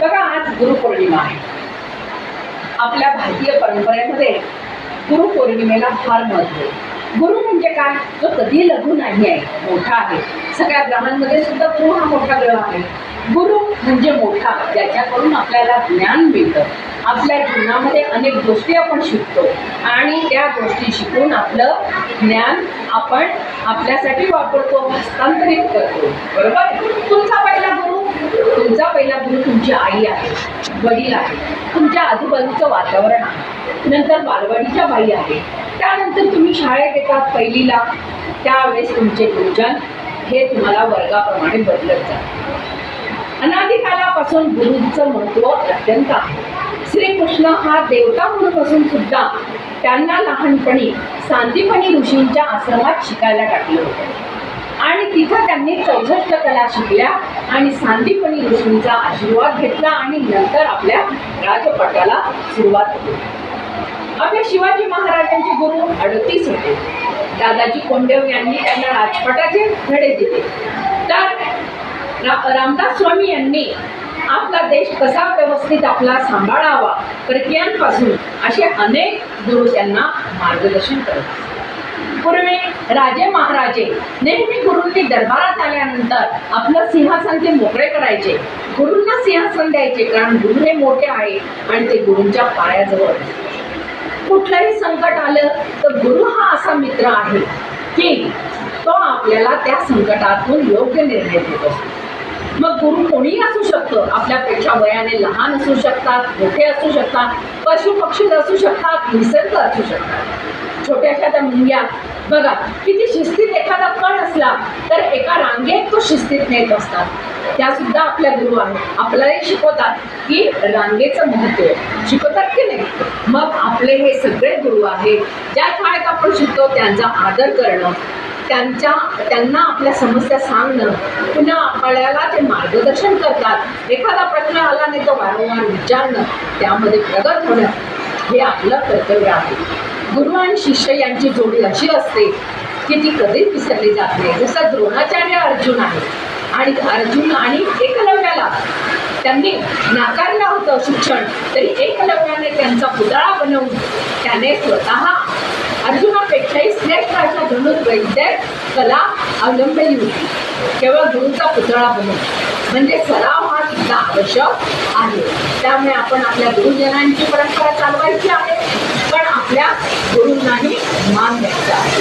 बघा आज गुरुपौर्णिमा आहे. आपल्या भारतीय परंपरेमध्ये गुरुपौर्णिमेला फार महत्त्व आहे. गुरु म्हणजे काय? जो कधी लघु नाही आहे मोठा आहे. सगळ्या ग्रहांमध्ये सुद्धा गुरु हा मोठा ग्रह आहे. गुरु म्हणजे मोठा ज्याच्याकडून आपल्याला ज्ञान मिळतं. आपल्या जीवनामध्ये अनेक गोष्टी आपण शिकतो. आणि त्या गोष्टी शिकून आपलं ज्ञान आपण आपल्यासाठी वापरतो हस्तांतरित करतो. बरोबर? तुमचा तुमची आई आहे वडील आहे तुमच्या आजूबाजूचं वातावरण आहे नंतर बालवाडीच्या बाई आहे. त्यानंतर तुम्ही शाळेत येतात पहिलीला त्यावेळेस तुमचे गुरुजन हे तुम्हाला वर्गाप्रमाणे बदलत जातात. अनादिकालापासून गुरुचं महत्त्व अत्यंत आहे. श्रीकृष्ण हा देवता म्हणून असून सुद्धा त्यांना लहानपणी सांदीपणी ऋषींच्या आश्रमात शिकायला टाकलं होतं. आणि तिथं त्यांनी चौसष्ट कला शिकल्या आणि सांदीपणी ऋषींचा आशीर्वाद घेतला आणि नंतर आपल्या राजपटाला सुरुवात केली. आपल्या शिवाजी महाराजांचे गुरु अडतीस होते. दादाजी कोंडेव यांनी त्यांना राजपटाचे धडे दिले. तर रा- रामदास स्वामी यांनी आपला देश कसा व्यवस्थित आपला सांभाळावा प्रक्रियांपासून असे अनेक गुरु त्यांना मार्गदर्शन करत पूर्वी राजे महाराजे नेहमी गुरूंनी दरबारात आल्यानंतर आपलं सिंहासन ते मोकळे करायचे. गुरूंना सिंहासन द्यायचे कारण गुरु हे मोठे आहे आणि ते गुरूंच्या पायाजवळ. कुठलंही संकट आलं तर गुरु हा असा मित्र आहे की तो आपल्याला त्या संकटातून योग्य निर्णय देतो. मग गुरु कोणीही असू शकतो. आपल्यापेक्षा वयाने लहान असू शकतात मोठे असू शकतात पशु पक्षी असू शकतात निसर्ग असू शकतात. छोट्याशा त्या बघा किती शिस्तीत एखादा कण असला तर एका रांगेत तो शिस्तीत नेत असतात. त्या सुद्धा आपल्या गुरु आहेत. आपल्यालाही शिकवतात की रांगेचं महत्त्व. शिकवतात की नाही? मग आपले हे सगळे गुरु आहेत ज्या शाळेत आपण शिकतो त्यांचा आदर करणं त्यांच्या त्यांना आपल्या समस्या सांगणं पुन्हा आपल्याला ते मार्गदर्शन करतात. एखादा प्रश्न आला नाही तो वारंवार विचारणं त्यामध्ये प्रगत होणं हे आपलं कर्तव्य आहे. गुरु आणि शिष्य यांची जोडी अशी असते की ती कधीच विसरली जात नाही. जसं द्रोणाचार्य अर्जुन आहे आणि अर्जुन आणि एकलव्याला त्यांनी नाकारलं होतं शिक्षण तरी एकलव्याने त्यांचा पुतळा बनवून त्याने स्वतः अर्जुनापेक्षाही श्रेष्ठ अशा धनुर्वैद्य कला अवलंबली होती. केवळ गुरुचा पुतळा बनवून. म्हणजे सराव सुद्धा आवश्यक आहे. त्यामुळे आपण आपल्या गुरुजनांची परंपरा चालवायची आहे पण आपल्या गुरुंनाही मान द्यायचा आहे.